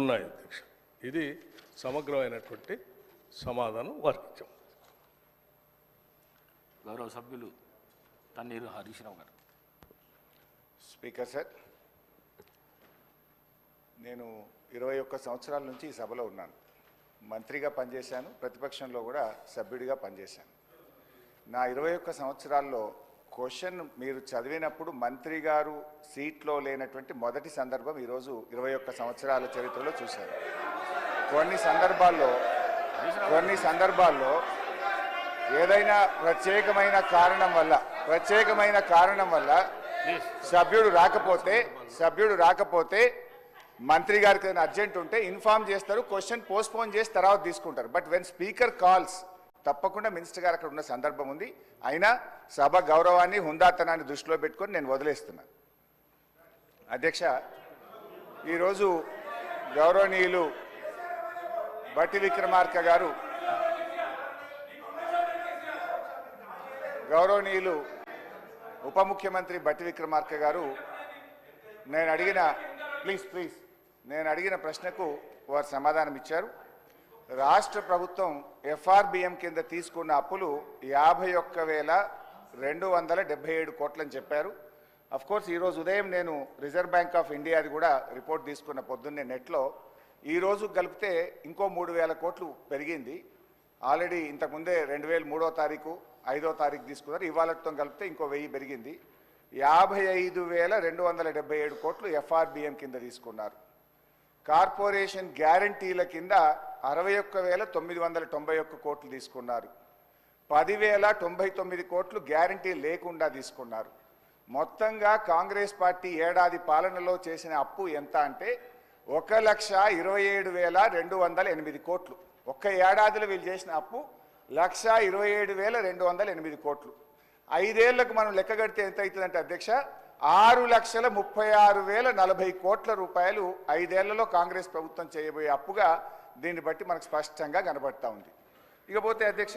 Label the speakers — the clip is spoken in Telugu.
Speaker 1: ఉన్నాయి అధ్యక్ష. ఇది సమగ్రమైనటువంటి సమాధానం వారికిచ్చాం
Speaker 2: గౌరవ సభ్యులు తన్నీరు హరీష్ రావు గారు.
Speaker 3: స్పీకర్ సార్ నేను ఇరవై ఒక్క సంవత్సరాల నుంచి ఈ సభలో ఉన్నాను. మంత్రిగా పనిచేశాను ప్రతిపక్షంలో కూడా సభ్యుడిగా పనిచేశాను. నా ఇరవై ఒక్క సంవత్సరాల్లో క్వశ్చన్ మీరు చదివినప్పుడు మంత్రి గారు సీట్లో లేనటువంటి మొదటి సందర్భం ఈరోజు ఇరవై ఒక్క సంవత్సరాల చరిత్రలో చూశారు. కొన్ని సందర్భాల్లో కొన్ని సందర్భాల్లో ఏదైనా ప్రత్యేకమైన కారణం వల్ల ప్రత్యేకమైన కారణం వల్ల సభ్యుడు రాకపోతే సభ్యుడు రాకపోతే మంత్రి గారికి ఏదైనా అర్జెంట్ ఉంటే ఇన్ఫార్మ్ చేస్తారు క్వశ్చన్ పోస్ట్పోన్ చేసి తర్వాత తీసుకుంటారు. బట్ వెన్ స్పీకర్ కాల్స్ తప్పకుండా మినిస్టర్ గారు అక్కడ ఉన్న సందర్భం ఉంది. అయినా సభ గౌరవాన్ని హుందాతనాన్ని దృష్టిలో పెట్టుకొని నేను వదిలేస్తున్నాను అధ్యక్ష ఈరోజు గౌరవనీయులు బట్టి విక్రమార్క గారు గౌరవనీయులు ఉప ముఖ్యమంత్రి బట్టి విక్రమార్క గారు నేను అడిగిన ప్లీజ్ ప్లీజ్ నేను అడిగిన ప్రశ్నకు వారు సమాధానం ఇచ్చారు. రాష్ట్ర ప్రభుత్వం ఎఫ్ఆర్బిఎం కింద తీసుకున్న అప్పులు యాభై ఒక్క వేల రెండు వందల డెబ్బై ఏడు కోట్లని చెప్పారు. అఫ్ కోర్స్ ఈరోజు ఉదయం నేను రిజర్వ్ బ్యాంక్ ఆఫ్ ఇండియాది కూడా రిపోర్ట్ తీసుకున్న పొద్దున్నే నెట్లో ఈరోజు కలిపితే ఇంకో మూడు వేల కోట్లు పెరిగింది. ఆల్రెడీ ఇంతకుముందే రెండు వేల మూడో తారీఖు ఐదో తారీఖు తీసుకున్నారు. ఇవాళతో కలిపితే ఇంకో వెయ్యి పెరిగింది. యాభై ఐదు వేల రెండు వందల డెబ్బై ఏడు కోట్లు ఎఫ్ఆర్బిఎం కింద తీసుకున్నారు. కార్పొరేషన్ గ్యారంటీల కింద అరవై ఒక్క వేల తొమ్మిది వందల తొంభై ఒక్క కోట్లు తీసుకున్నారు. పదివేల తొంభై తొమ్మిది కోట్లు గ్యారంటీ లేకుండా తీసుకున్నారు. మొత్తంగా కాంగ్రెస్ పార్టీ ఏడాది పాలనలో చేసిన అప్పు ఎంత అంటే ఒక లక్ష ఇరవై ఏడు వేల రెండు వందల ఎనిమిది కోట్లు. ఒక్క ఏడాదిలో వీళ్ళు చేసిన అప్పు లక్ష ఇరవై ఏడు వేల రెండు వందల ఎనిమిది కోట్లు. ఐదేళ్ళకు మనం లెక్క కడితే ఎంత అవుతుందంటే అధ్యక్ష ఆరు లక్షల ముప్పై ఆరు వేల నలభై కోట్ల రూపాయలు ఐదేళ్ళలో కాంగ్రెస్ ప్రభుత్వం చేయబోయే అప్పుగా దీన్ని బట్టి మనకు స్పష్టంగా కనబడతా ఉంది. ఇకపోతే అధ్యక్ష